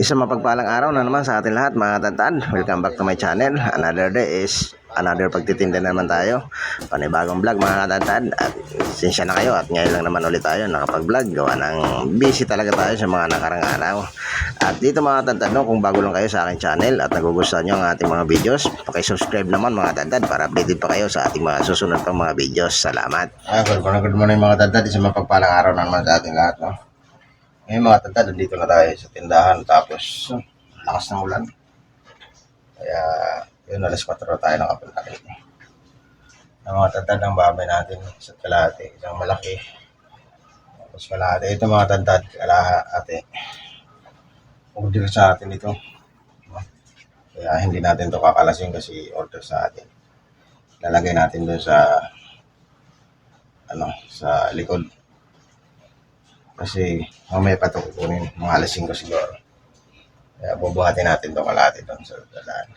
Isang mapagpalang araw na naman sa ating lahat mga tantad. Welcome back to my channel. Another day is another pagtitinda na naman tayo. Panibagong vlog mga katantad. At sinsya na kayo at ngayon lang naman ulit tayo nakapag-vlog. Gawa ng busy talaga tayo sa mga nakarang araw. At dito mga tantad, no, kung bago lang kayo sa aking channel at nagugustuhan nyo ang ating mga videos, pakisubscribe naman mga tantad para updated pa kayo sa ating mga susunod pang mga videos. Salamat. Ah, good morning, good morning mga tantad. Isang mapagpalang araw na naman sa ating lahat. No? Ngayon mga tantad, nandito na tayo sa tindahan tapos lakas ng ulan. Kaya yun, alas 4 na tayo nakapunta rito. Ang mga tantad ng babay natin sa kalahati, isang malaki. Tapos kalahati, ito mga tantad, kalahati. Order sa atin ito. Kaya hindi natin to kakalasin kasi order sa atin. Lalagay natin doon sa ano, sa likod. Kasi mamaya pa ito kukunin, mga alas 5 siguro. Kaya bubuhatin natin ito kalahati doon sa dalaan.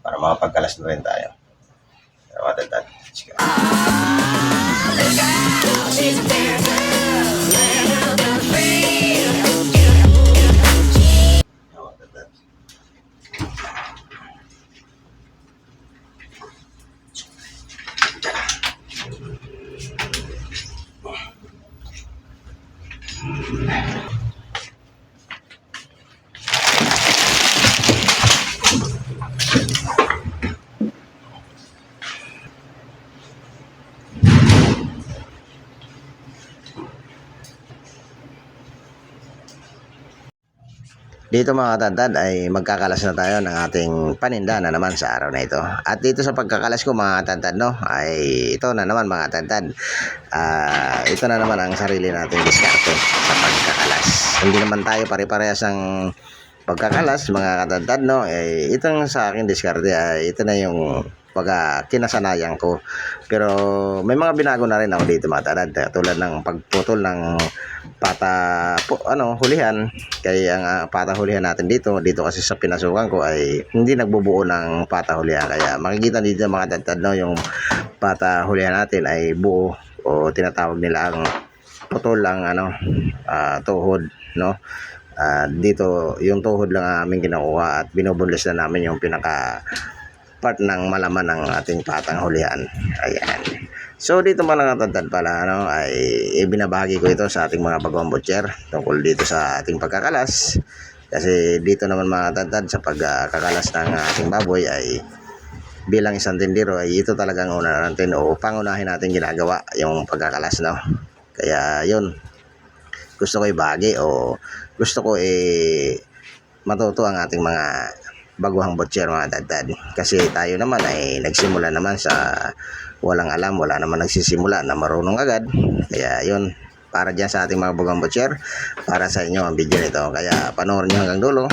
Para makapagkalas na rin tayo. Kaya matandaan. Let's Dito mga katantad ay magkakalas na tayo ng ating paninda na naman sa araw na ito. At dito sa pagkakalas ko mga katantad no, ay ito na naman mga katantad. Ah, ito na naman ang sarili nating diskarte sa pagkakalas. Hindi naman tayo pare-parehas ng pagkakalas mga katantad no. Eh, itong sa akin diskarte ay ito na yung pagka kinasanayan ko. Pero may mga binago na rin ako dito mga katantad. Tulad ng pagputol ng pata po, ano hulihan kaya ang ah, pata hulihan natin dito dito kasi sa pinasukan ko ay hindi nagbubuo ng pata hulihan kaya makikita dito mga tantad no yung pata hulihan natin ay buo o tinatawag nila ang putol ang ano ah, tuhod no Ah, dito yung tuhod lang ang aming kinukuha at binubunlis na namin yung pinaka part ng malaman ng ating patang hulihan. Ayan. So dito mga natatad pala ano, ay ibinabahagi ko ito sa ating mga bagong butcher tungkol dito sa ating pagkakalas. Kasi dito naman mga natatad sa pagkakalas ng ating baboy ay bilang isang tindero ay ito talagang una natin o pangunahin natin ginagawa yung pagkakalas no. Kaya yun gusto ko ibahagi o gusto ko eh matuto ang ating mga baguhang butcher mga dadad. Kasi tayo naman ay nagsimula naman sa walang alam, wala naman nagsisimula na marunong agad. Kaya yun, para dyan sa ating mga baguhang butcher, para sa inyo ang video nito. Kaya panoorin nyo hanggang dulo.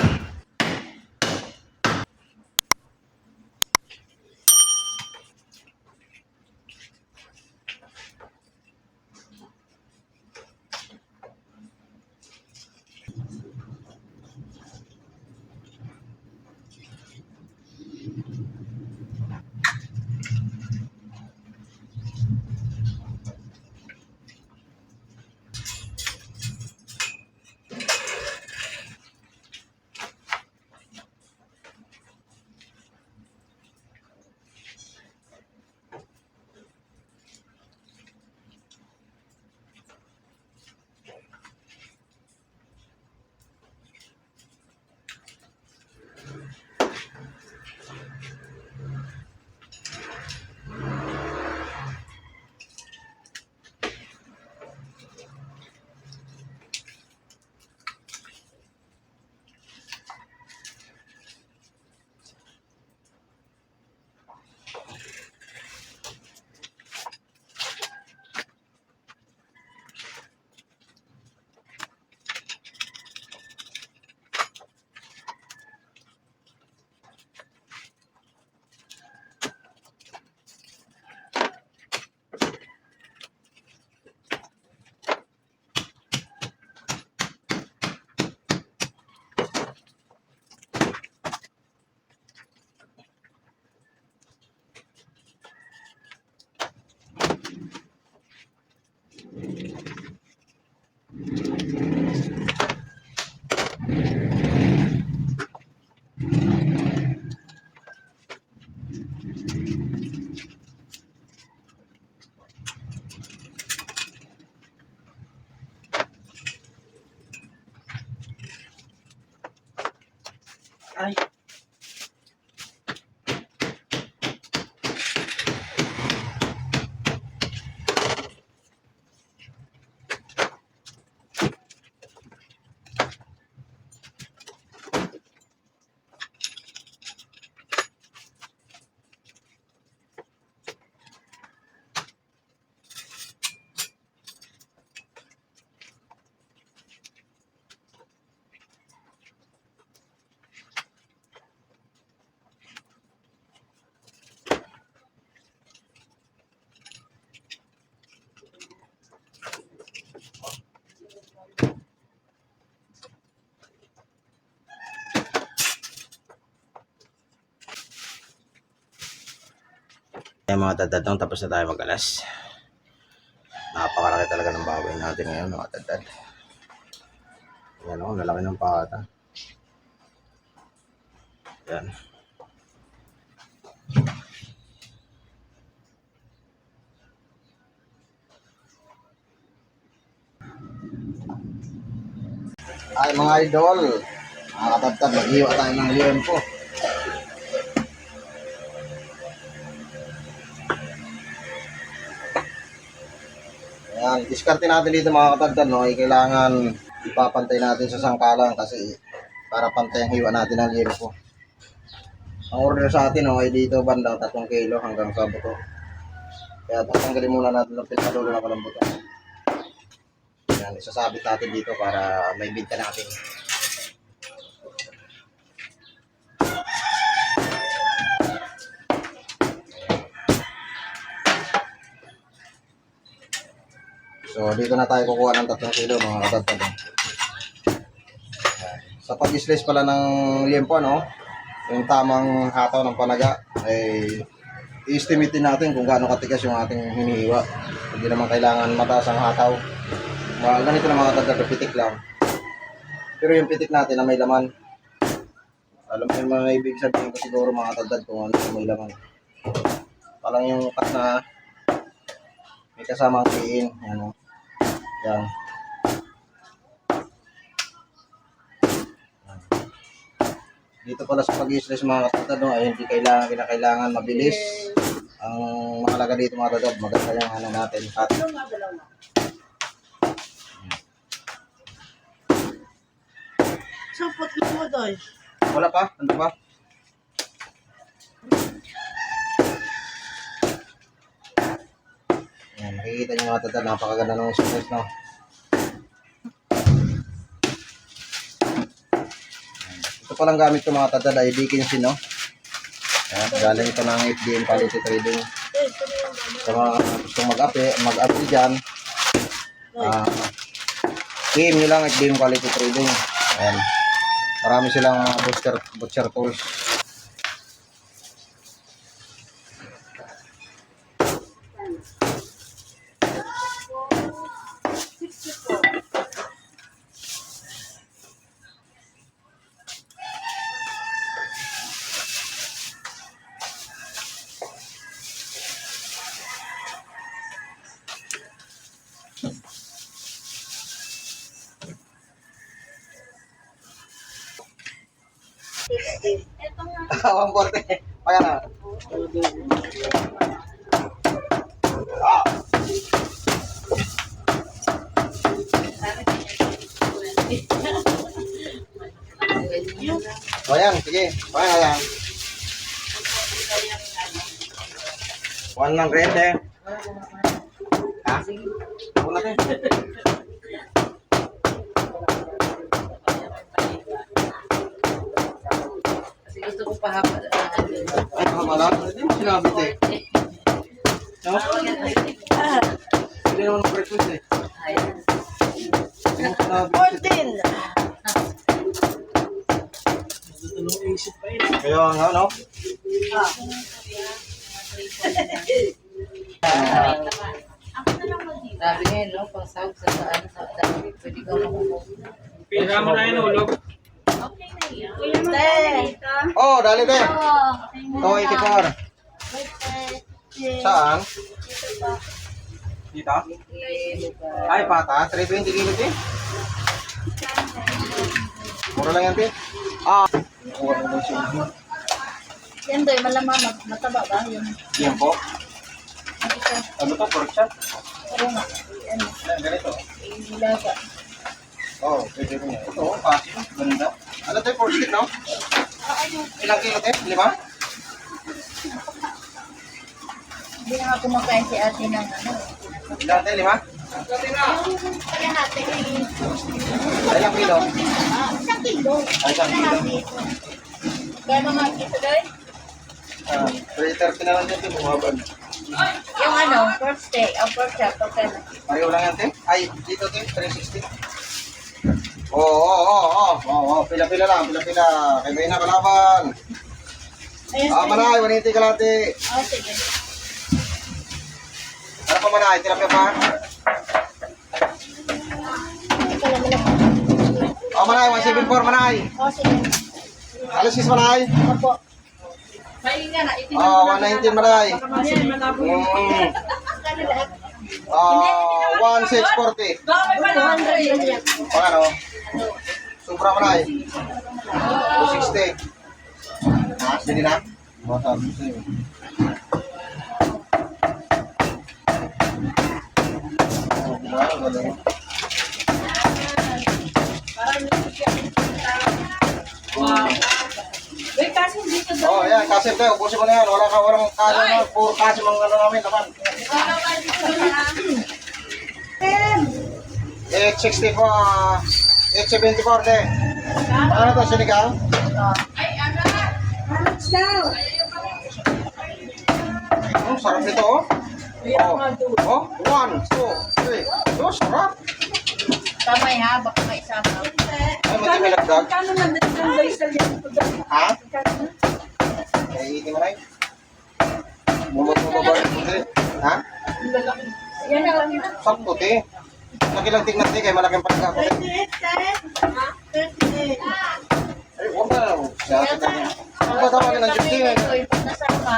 Ayan mga tadtad, no? tapos na tayo mag-alas. Napakalaki talaga ng baboy natin ngayon mga tadtad. Ayan o, lalaki ng pata. Ayan. Ay mga idol, mga katagtad, mag-iwa tayo ng liempo. Ayan, diskarte natin dito mga katagtad, no? Ay kailangan ipapantay natin sa sangkalan kasi para pantay ang hiwa natin ng liempo. Ang order sa atin, no, ay dito banda 3 kilo hanggang sa buto. Kaya tatanggalin muna natin ng pinakadulo na palang buto. Yan, isasabit natin dito para may bigka natin. So, dito na tayo kukuha ng 3 kilo mga katagtad. Sa pag-slice pala ng liempo, no? Yung tamang hataw ng panaga, ay i-estimate natin kung gaano katigas yung ating hinihiwa. Hindi naman kailangan mataas ang hataw. Mga ganito na mga katagtad, pitik lang. Pero yung pitik natin na may laman, alam mo yung mga ibig sabihin ko siguro mga katagtad kung ano may laman. Parang yung cut na may kasamang kiin, ano. Yan. Dito pala sa pag-slice mga katagtad, no, ay hindi kailangan, kinakailangan mabilis. Ang mahalaga dito mga katagtad, maganda yung ano natin, cut. Supot mo doy. Wala pa? Ano pa? Nakikita niyo mga tatad, napakaganda ng surprise, no? Ito palang gamit ko mga tatad ay Dickinson, no? Yan, galing ito ng FDM Quality Trading. Sa mga gustong mag-api, mag-api dyan, ah, PM nyo lang FDM Quality Trading. Ayan. Marami silang butcher, butcher tools. Awang korte. Kaya na. O yan, sige. Kaya yan. One lang eh. Ha? Ako na eh. Hindi naman breakfast eh. Ayan. Hindi mo sinabit. Fourteen. Kaya nga, no? Sabi ngayon, no, pang sahog sa saan, sa dami, pwede ka makukuha. Pira mo na yun, ulog. Te. Oh, dali be. Oh, 284. Saan? Dito? Ay, pata. 320 kilo, te. Mura lang yan, te. Ah. Kuha mo ng silbi. Yan doy, malamang mag- mataba ba? Yung Yan po. ano to? Pork chop? pero nga, ano, ganito. Oo, oh, pwede rin yan. Ito, kasi. Ganda. Ano tayo, pork no? Ilang kilo tayo? Lima? Hindi na kumakain si ate ng ano. Tayo, lima? Kaya natin eh. Ilang kilo? Ah, isang kilo. Ay, isang kilo. Gano'n nga ito doy? Ah, 330 na lang dito, bumaban. Yung ano, pork steak, o pork chop, okay na. Pareho lang yan. Ay, dito, te, 360. Oo, oo, oo, oo. Oo, oo, pila-pila lang, pila-pila. Kaya may nakalaban. Ayun, Ah, manay, 180 ka lang, te. Oh, sige. Ano pa manay? Tilapia pa? Oh, manay, 174, manay. Oh, sige. Alas 6, manay. Opo. Mahinga na, itin Oh, 119, manay. Mm. Ah, 1640. 200 yun yan. Pang ano? Sobra manay. 260. Ah, sige na. Bata, gusto Wait, kasi dito doon. Oh, yan, kasi tayo, ubusin mo na yan. Wala ka, walang kaso na, puro kasi mga ano namin, naman. 860 po, ah, 874 din. Ano to, sinigang? Oh, sarap nito, oh. Oh, oh, one, two, three. Oh, sarap. Kamay ha, baka may isama. Ay, mati may lagdag. Kano man din ang ko doon? Ha? Ay, iitin mo na yun. Mumot mo ba ba puti? Ha? Yan na lang yun. Sakto, te. Laki lang te, kaya malaking pagka ko, te. 38, 38. Ay, huwag na. Sa akin na. Ang bata ka ng Kamay Justin, eh. nito, yung pag nasama.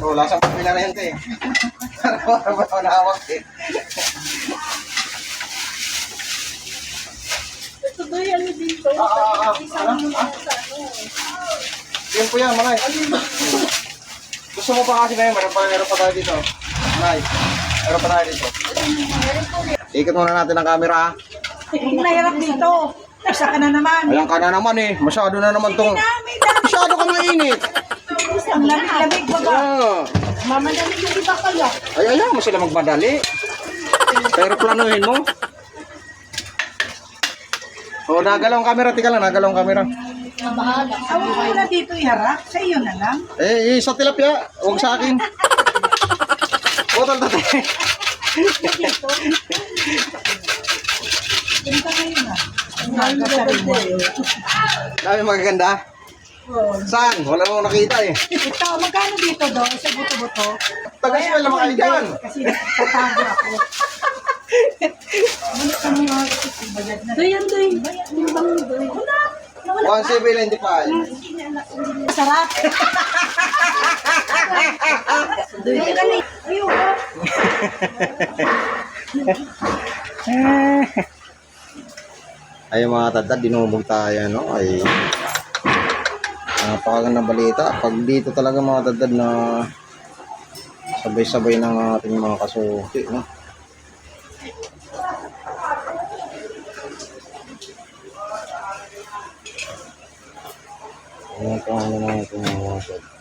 Oh, lasang pamilya na yun, te. Parang ba ako nahawak, eh. Ito doy, ano dito? Ah, ah, ah. Ano? Ah? ano. Yan po yan, manay. Gusto mo pa kasi na yun, meron pa, meron pa tayo dito. Manay, meron pa tayo dito. Ikot muna natin ang camera? Ang nahirap dito. Isa ka na naman. Ayan ka na naman, eh. Masyado na naman tong... Masyado ka mainit. Ang lamig-lamig ba ba? Ah. Mama na nito, di ba kaya? Ay, ayaw mo sila magmadali. Pero planuhin mo. Oh, nagalaw ang camera. Tika lang, nagalaw ang camera. Mabahala. Awag mo na dito iharap. Sa iyo na lang. Eh, eh, sa tilapia. Huwag sa akin. Rin mo. Dami magaganda. Saan? Wala nang nakita eh. Ito, magkano dito do sa buto-buto? Taga-swell naman kayo dyan. Kasi tatago ako. Ano ka mga bagad na? Doy, yan, doy. Yung bang doy. Wala. Nawala. 1795. Sarap. Doy, galing. Ayun. Ay mga tatad, dinumog tayo, no? Ay, napakagandang balita. Pag dito talaga mga tatad na sabay-sabay ng ating mga kasuki, no? Ayan po ano na ito mga tatad.